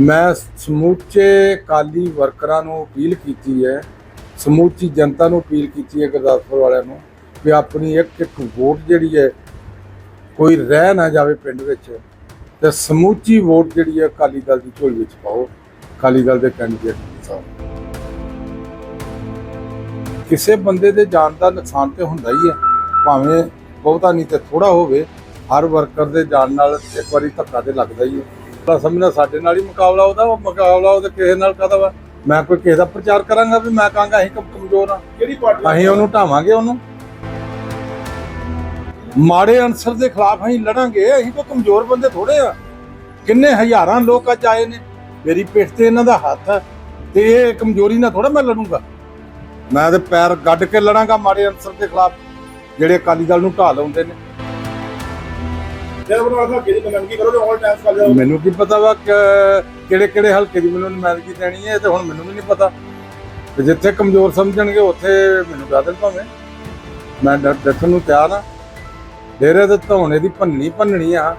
ਮੈਂ ਸਮੂਚੇ ਕਾਲੀ ਵਰਕਰਾਂ ਨੂੰ ਅਪੀਲ ਕੀਤੀ ਹੈ, ਸਮੂਚੀ ਜਨਤਾ ਨੂੰ ਅਪੀਲ ਕੀਤੀ ਹੈ ਗੁਰਦਾਸਪੁਰ ਵਾਲਿਆਂ ਨੂੰ ਵੀ ਆਪਣੀ ਇੱਕ ਇੱਕ ਵੋਟ ਜਿਹੜੀ ਹੈ, ਕੋਈ ਰਹਿ ਨਾ ਜਾਵੇ ਪਿੰਡ ਵਿੱਚ ਤੇ ਸਮੂਚੀ ਵੋਟ ਜਿਹੜੀ ਹੈ ਅਕਾਲੀ ਦਲ ਦੀ ਝੋਲੀ ਵਿੱਚ ਪਾਓ, ਅਕਾਲੀ ਦਲ ਦੇ ਕੈਂਡੀਡੇਟ ਨੂੰ ਕਿਸੇ ਬੰਦੇ ਦੇ ਜਾਨ ਦਾ ਨੁਕਸਾਨ ਤੇ ਹੁੰਦਾ ਹੀ ਹੈ, ਭਾਵੇਂ ਬਹੁਤਾ ਨਹੀਂ ਤੇ ਥੋੜਾ ਹੋਵੇ, ਹਰ ਵਰਕਰ ਦੇ ਜਾਨ ਨਾਲ ਇੱਕ ਵਾਰੀ ਧੱਕਾ ਤੇ ਲੱਗਦਾ ਹੀ ਹੈ। ਤਾਂ ਸਮਝਣਾ ਸਾਡੇ ਨਾਲ ਹੀ ਮੁਕਾਬਲਾ ਉਹਦਾ ਉਹ ਮੁਕਾਬਲਾ ਉਹਦੇ ਕਿਸੇ ਨਾਲ ਕਾਹਦਾ ਵਾ? ਮੈਂ ਕੋਈ ਕਿਸੇ ਦਾ ਪ੍ਰਚਾਰ ਕਰਾਂਗਾ ਵੀ ਮੈਂ ਕਹਾਂਗਾ ਅਸੀਂ ਕਮ- ਕਮਜ਼ੋਰ ਆ। ਕਿਹੜੀ ਪਾਰਟੀ ਅਸੀਂ ਉਹਨੂੰ ਢਾਵਾਂਗੇ ਉਹਨੂੰ। ਮਾੜੇ ਅਨਸਰ ਦੇ ਖਿਲਾਫ ਅਸੀਂ ਲੜਾਂਗੇ ਅਸੀਂ ਕੋਈ ਕਮਜ਼ੋਰ ਬੰਦੇ ਥੋੜੇ ਆ। ਕਿੰਨੇ ਹਜ਼ਾਰਾਂ ਲੋਕ ਅੱਜ ਆਏ ਨੇ। ਮੇਰੀ ਪਿੱਠ ਤੇ ਇਹਨਾਂ ਦਾ ਹੱਥ ਹੈ ਤੇ ਇਹ ਕਮਜ਼ੋਰੀ ਨਾਲ ਥੋੜਾ ਮੈਂ ਲੜੂੰਗਾ। ਮੈਂ ਤੇ ਪੈਰ ਗੱਡ ਕੇ ਲੜਾਂਗਾ ਮਾੜੇ ਅਨਸਰ ਦੇ ਖਿਲਾਫ ਜਿਹੜੇ ਅਕਾਲੀ ਦਲ ਨੂੰ ਢਾਹ ਲਾਉਂਦੇ ਨੇ। ਕਰੋ ਤੇ ਆਲ ਕਰ ਜਾਓ ਮੈਨੂੰ ਕੀ ਪਤਾ ਵਾ ਕਿਹੜੇ ਕਿਹੜੇ ਹਲਕੇ ਦੀ ਮੈਨੂੰ ਨੁਮਾਇੰਦਗੀ ਦੇਣੀ ਹੈ ਇਹ ਤੇ ਹੁਣ ਮੈਨੂੰ ਵੀ ਨਹੀਂ ਪਤਾ। ਤੇ ਜਿੱਥੇ ਕਮਜ਼ੋਰ ਸਮਝਣਗੇ ਉੱਥੇ ਮੈਨੂੰ ਕਹਿ ਦੇਣ ਭਾਵੇਂ। ਮੈਂ ਡੱਟਣ ਨੂੰ ਤਿਆਰ ਆ ਡੇਰੇ ਦੇ ਧੌਣੇ ਦੀ ਭੰਨਣੀ ਭੰਨਣੀ ਆ।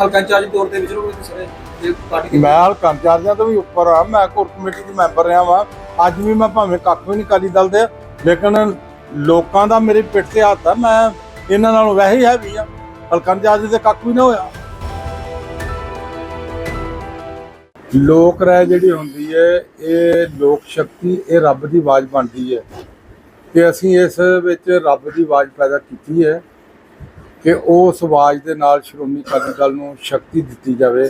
ਇੰਚਾਰਜ ਤੌਰ ਤੇ ਪਾਰਟੀ ਮੈਂ ਹਲਕਾ ਇੰਚਾਰਜਾਂ ਤੋਂ ਵੀ ਉੱਪਰ ਆ ਮੈਂ ਕੋਰ ਕਮੇਟੀ ਦੀ ਮੈਂਬਰ ਰਿਹਾ ਵਾਂ। ਅੱਜ ਵੀ ਮੈਂ ਭਾਵੇਂ ਕੱਖ ਵੀ ਨਹੀਂ ਕਾਲੀ ਦਲ ਦੇ ਲੇਕਿਨ ਲੋਕਾਂ ਦਾ ਮੇਰੇ ਪਿੱਠ ਤੇ ਹੱਥ ਆ। ਮੈਂ ਇਹਨਾਂ ਨਾਲੋਂ ਵੈਸੇ ਹੀ ਹੈਵੀ ਆ। ਹਲਕਾ ਇੰਚਾਰਜ ਦੇ ਕੱਖ ਵੀ ਨਾ ਹੋਇਆ। ਲੋਕ ਰਾਏ ਜਿਹੜੀ ਹੁੰਦੀ ਹੈ ਇਹ ਲੋਕ ਸ਼ਕਤੀ, ਇਹ ਰੱਬ ਦੀ ਆਵਾਜ਼ ਬਣਦੀ ਹੈ ਕਿ ਅਸੀਂ ਇਸ ਵਿੱਚ ਰੱਬ ਦੀ ਆਵਾਜ਼ ਪੈਦਾ ਕੀਤੀ ਹੈ ਕਿ ਉਸ ਆਵਾਜ਼ ਦੇ ਨਾਲ ਸ਼੍ਰੋਮਣੀ ਅਕਾਲੀ ਦਲ ਨੂੰ ਸ਼ਕਤੀ ਦਿੱਤੀ ਜਾਵੇ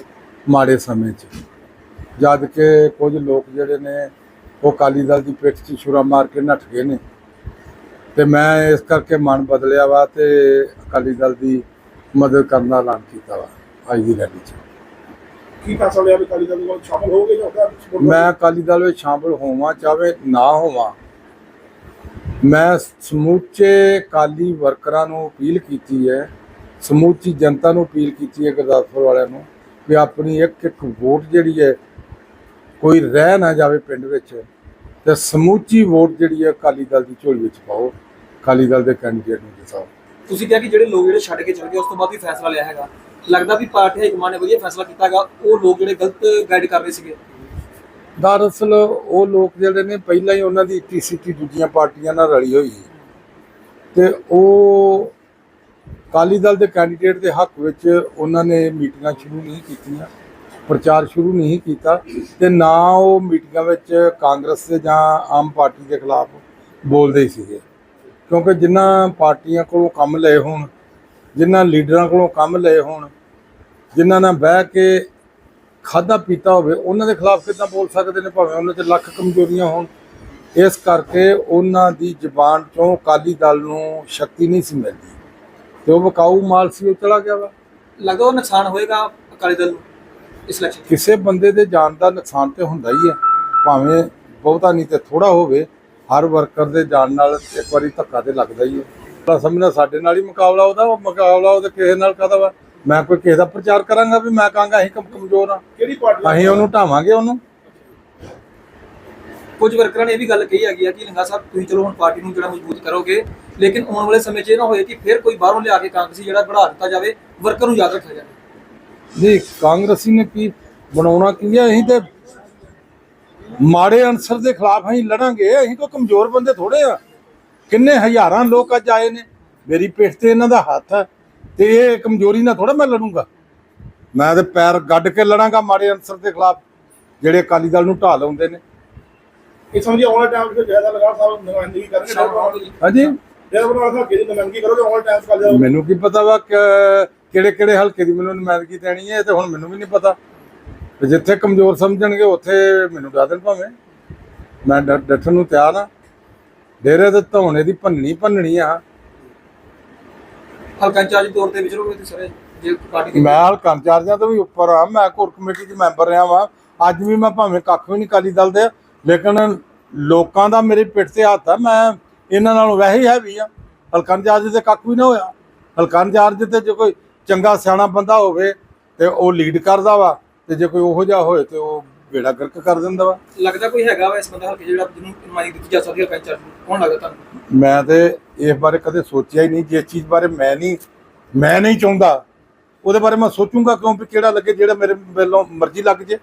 ਮਾੜੇ ਸਮੇਂ 'ਚ। ਜਦ ਕਿ ਕੁਝ ਲੋਕ ਜਿਹੜੇ ਨੇ, ਉਹ ਅਕਾਲੀ ਦਲ ਦੀ ਪਿੱਠ 'ਚ ਛੁਰਾ ਮਾਰ ਕੇ ਨੱਠ ਗਏ ਨੇ। ਤੇ ਮੈਂ ਇਸ ਕਰਕੇ ਮਨ ਬਦਲਿਆ ਵਾ ਤੇ ਅਕਾਲੀ ਦਲ ਦੀ ਮਦਦ ਕਰਨ ਦਾ ਐਲਾਨ ਕੀਤਾ ਵਾ ਅੱਜ ਦੀ ਰੈਲੀ 'ਚ। ਕੀ ਫੈਸਲਾ ਲਿਆ ਵੀ ਕਾਲੀ ਦਲ ਕੋਲ ਸ਼ਾਮਲ ਹੋਗੇ ਜਾਂ support ਮੈਂ ਅਕਾਲੀ ਦਲ ਵਿੱਚ ਸ਼ਾਮਲ ਹੋਵਾਂ ਚਾਹੇ ਨਾ ਹੋਵਾਂ ਮੈਂ ਸਮੂਚੇ ਕਾਲੀ ਵਰਕਰਾਂ ਨੂੰ ਅਪੀਲ ਕੀਤੀ ਹੈ ਸਮੂਚੀ ਜਨਤਾ ਨੂੰ ਅਪੀਲ ਕੀਤੀ ਹੈ ਗੁਰਦਾਸਪੁਰ ਵਾਲਿਆਂ ਨੂੰ ਵੀ ਆਪਣੀ ਇੱਕ ਇੱਕ ਵੋਟ ਜਿਹੜੀ ਹੈ ਕੋਈ ਰਹਿ ਨਾ ਜਾਵੇ ਪਿੰਡ ਵਿੱਚ ਤੇ ਸਮੂਚੀ ਵੋਟ ਜਿਹੜੀ ਹੈ ਅਕਾਲੀ ਦਲ ਦੀ ਝੋਲੀ ਵਿੱਚ ਪਾਓ। ਅਕਾਲੀ ਦਲ ਦੇ ਕੈਂਡੀਡੇਟ ਨੂੰ ਜਿਤਾਓ। ਤੁਸੀਂ ਕਿਹਾ ਕਿ ਜਿਹੜੇ ਲੋਕ ਜਿਹੜੇ ਛੱਡ ਕੇ ਚਲੇ ਗਏ ਉਸ ਤੋਂ ਬਾਅਦ ਵੀ ਫੈਸਲਾ ਲਿਆ ਹੈਗਾ। ਲੱਗਦਾ ਵੀ ਪਾਰਟੀ ਹਾਈ ਕਮਾਂਡ ਨੇ ਵਧੀਆ ਫੈਸਲਾ ਕੀਤਾ ਹੈਗਾ ਉਹ ਲੋਕ ਜਿਹੜੇ ਗਲਤ ਗਾਈਡ ਕਰ ਰਹੇ ਸੀਗੇ। ਦਰਅਸਲ ਉਹ ਲੋਕ ਜਿਹੜੇ ਨੇ ਪਹਿਲਾਂ ਹੀ ਉਹਨਾਂ ਦੀ ਟੀਸੀਟੀ ਦੂਜੀਆਂ ਪਾਰਟੀਆਂ ਨਾਲ ਰਲੀ ਹੋਈ ਹੈ ਤੇ ਉਹ ਅਕਾਲੀ ਦਲ ਦੇ ਕੈਂਡੀਡੇਟ ਦੇ ਹੱਕ ਵਿੱਚ ਉਹਨਾਂ ਨੇ ਮੀਟਿੰਗਾਂ ਸ਼ੁਰੂ ਨਹੀਂ ਕੀਤੀਆਂ ਪ੍ਰਚਾਰ ਸ਼ੁਰੂ ਨਹੀਂ ਕੀਤਾ ਤੇ ਨਾ ਉਹ ਮੀਟਿੰਗਾਂ ਵਿੱਚ ਕਾਂਗਰਸ ਦੇ ਜਾਂ ਆਮ ਪਾਰਟੀ ਦੇ ਖਿਲਾਫ ਬੋਲਦੇ ਸੀਗੇ। ਕਿਉਂਕਿ ਜਿਨ੍ਹਾਂ ਪਾਰਟੀਆਂ ਕੋਲੋਂ ਕੰਮ ਲਏ ਹੋਣ ਜਿਨ੍ਹਾਂ ਲੀਡਰਾਂ ਕੋਲੋਂ ਕੰਮ ਲਏ ਹੋਣ ਜਿਨ੍ਹਾਂ ਨਾਲ ਬਹਿ ਕੇ ਖਾਦਾ ਪੀਤਾ ਹੋਵੇ ਉਹਨਾਂ ਦੇ ਖਿਲਾਫ ਕਿੱਦਾਂ ਬੋਲ ਸਕਦੇ ਨੇ ਭਾਵੇਂ ਉਹਨਾਂ 'ਚ ਲੱਖ ਕਮਜ਼ੋਰੀਆਂ ਹੋਣ। ਇਸ ਕਰਕੇ ਉਹਨਾਂ ਦੀ ਜ਼ੁਬਾਨ ਚੋਂ ਅਕਾਲੀ ਦਲ ਨੂੰ ਸ਼ਕਤੀ ਨਹੀਂ ਸੀ ਮਿਲਦੀ। ਤੇ ਉਹ ਵਿਕਾਊ ਮਾਲ ਸੀ ਉਹ ਚਲਾ ਗਿਆ ਵਾ। ਲੱਗਦਾ ਉਹ ਨੁਕਸਾਨ ਹੋਏਗਾ ਅਕਾਲੀ ਦਲ ਨੂੰ ਇਸ ਇਲੈਕਸ਼ਨ ਕਿਸੇ ਬੰਦੇ ਦੇ ਜਾਨ ਦਾ ਨੁਕਸਾਨ ਤੇ ਹੁੰਦਾ ਹੀ ਹੈ। ਭਾਵੇਂ ਬਹੁਤਾ ਨਹੀਂ ਤੇ ਥੋੜਾ ਹੋਵੇ ਹਰ ਵਰਕਰ ਦੇ ਜਾਨ ਨਾਲ ਇੱਕ ਵਾਰੀ ਧੱਕਾ ਤੇ ਲੱਗਦਾ ਹੀ ਹੈ। ਤਾਂ ਸਮਝਣਾ ਸਾਡੇ ਨਾਲ ਹੀ ਮੁਕਾਬਲਾ ਉਹਦਾ ਉਹ ਮੁਕਾਬਲਾ ਉਹਦੇ ਕਿਸੇ ਨਾਲ ਕਾਹਦਾ ਵਾ? ਮੈਂ ਕੋਈ ਕਿਸੇ ਦਾ ਪ੍ਰਚਾਰ ਕਰਾਂਗਾ ਵੀ ਮੈਂ ਕਹਾਂਗਾ ਅਸੀਂ ਕਮ- ਕਮਜ਼ੋਰ ਆ। ਕਿਹੜੀ ਪਾਰਟੀ ਅਸੀਂ ਉਹਨੂੰ ਢਾਵਾਂਗੇ ਉਹਨੂੰ। ਕੁਝ ਵਰਕਰਾਂ ਨੇ ਇਹ ਵੀ ਗੱਲ ਕਹੀ ਹੈਗੀ ਆ ਕਿ ਲੰਗਾ ਸਾਹਿਬ ਤੁਸੀਂ ਚਲੋ ਹੁਣ ਪਾਰਟੀ ਨੂੰ ਜਿਹੜਾ ਮਜ਼ਬੂਤ ਕਰੋਗੇ ਲੇਕਿਨ ਆਉਣ ਵਾਲੇ ਸਮੇਂ 'ਚ ਇਹ ਨਾ ਹੋਏ ਕਿ ਫਿਰ ਕੋਈ ਬਾਹਰੋਂ ਲਿਆ ਕੇ ਕਾਂਗਰਸੀ ਜਿਹੜਾ ਬਣਾ ਦਿੱਤਾ ਜਾਵੇ ਵਰਕਰ ਨੂੰ ਯਾਦ ਰੱਖਿਆ ਜਾਵੇ। ਜੀ ਕਾਂਗਰਸੀ ਨੇ ਕੀ ਬਣਾਉਣਾ ਕੀ ਹੈ ਅਸੀਂ ਤੇ ਮਾੜੇ ਅਨਸਰ ਦੇ ਖਿਲਾਫ ਅਸੀਂ ਲੜਾਂਗੇ ਅਸੀਂ ਕੋਈ ਕਮਜ਼ੋਰ ਬੰਦੇ ਥੋੜੇ ਆ। ਕਿੰਨੇ ਹਜ਼ਾਰਾਂ ਲੋਕ ਅੱਜ ਆਏ ਨੇ ਮੇਰੀ ਪਿੱਠ ਤੇ ਇਹਨਾਂ ਦਾ ਹੱਥ ਹੈ ਤੇ ਇਹ ਕਮਜ਼ੋਰੀ ਨਾਲ ਥੋੜਾ ਮੈਂ ਲੜੂੰਗਾ। ਮੈਂ ਤੇ ਪੈਰ ਗੱਡ ਕੇ ਲੜਾਂਗਾ ਮਾੜੇ ਅਨਸਰ ਦੇ ਖਿਲਾਫ ਜਿਹੜੇ ਅਕਾਲੀ ਦਲ ਨੂੰ ਢਾਹ ਲਾਉਂਦੇ ਨੇ। ਇਹ ਸਮਝੀ ਆਲ ਤੇ ਜ਼ਿਆਦਾ ਸਾਹਿਬ ਕਰਨਗੇ ਹਾਂਜੀ। ਮੈਨੂੰ ਕੀ ਪਤਾ ਵਾ ਕਿਹੜੇ ਕਿਹੜੇ ਹਲਕੇ ਦੀ ਮੈਨੂੰ ਨੁਮਾਇੰਦਗੀ ਦੇਣੀ ਹੈ ਤੇ ਹੁਣ ਮੈਨੂੰ ਵੀ ਨਹੀਂ ਪਤਾ। ਤੇ ਜਿੱਥੇ ਕਮਜ਼ੋਰ ਸਮਝਣਗੇ ਉੱਥੇ ਮੈਨੂੰ ਕਹਿ ਦੇਣ ਭਾਵੇਂ। ਮੈਂ ਡ- ਡੱਟਣ ਨੂੰ ਤਿਆਰ ਆ ਡੇਰੇ ਦੇ ਧੌਣੇ ਦੀ ਭੰਨਣੀ ਭੰਨਣੀ ਆ। ਹਲਕਾ ਇੰਚਾਰਜ ਤੌਰ ਤੇ ਵਿਚਰੋਗੇ ਤੁਸੀਂ ਸਾਰੇ ਜੇ ਪਾਰਟੀ ਦੇ ਮੈਂ ਹਲਕਾ ਇੰਚਾਰਜਾਂ ਤੋਂ ਵੀ ਉੱਪਰ ਆ ਮੈਂ ਕੋਰ ਕਮੇਟੀ ਦੀ ਮੈਂਬਰ ਰਿਹਾ ਵਾਂ। ਅੱਜ ਵੀ ਮੈਂ ਭਾਵੇਂ ਕੱਖ ਵੀ ਨਹੀਂ ਕਾਲੀ ਦਲ ਦੇ ਲੇਕਿਨ ਲੋਕਾਂ ਦਾ ਮੇਰੇ ਪਿੱਠ ਤੇ ਹੱਥ ਆ। ਮੈਂ ਇਹਨਾਂ ਨਾਲੋਂ ਵੈਸੇ ਹੀ ਹੈਵੀ ਆ। ਹਲਕਾ ਇੰਚਾਰਜ ਤੇ ਕੱਖ ਵੀ ਨਾ ਹੋਇਆ। ਹਲਕਾ ਇੰਚਾਰਜ ਤੇ ਜੇ ਕੋਈ ਚੰਗਾ ਸਿਆਣਾ ਬੰਦਾ ਹੋਵੇ ਤੇ ਉਹ ਲੀਡ ਕਰਦਾ ਵਾ। ਤੇ ਜੇ ਕੋਈ ਉਹੋ ਜਿਹਾ ਹੋਏ ਤੇ ਉਹ ਬੇੜਾ ਗਰਕ ਕਰ ਦਿੰਦਾ ਵਾ। ਲੱਗਦਾ ਕੋਈ ਹੈਗਾ ਵਾ ਇਸ ਬੰਦਾ ਹਲਕੇ ਜਿਹੜਾ ਜਿਹਨੂੰ ਨੁਮਾਇੰਦਗੀ ਦਿੱਤੀ ਜਾ ਸਕਦੀ ਹੈ ਨੂੰ? ਕੌਣ ਲੱਗਦਾ ਤੁਹਾਨੂੰ? ਮੈਂ ਤੇ ਇਸ ਬਾਰੇ ਕਦੇ ਸੋਚਿਆ ਹੀ ਨਹੀਂ ਜਿਸ ਚੀਜ਼ ਬਾਰੇ ਮੈਂ ਨਹੀਂ ਮੈਂ ਨਹੀਂ ਚਾਹੁੰਦਾ। ਉਹਦੇ ਬਾਰੇ ਮੈਂ ਸੋਚੂੰਗਾ ਕਿਉਂ ਵੀ ਕਿਹੜਾ ਲੱਗੇ ਜਿਹੜਾ ਮੇਰੇ ਵੱਲੋਂ ਮਰਜ਼ੀ ਲੱਗ ਜੇ।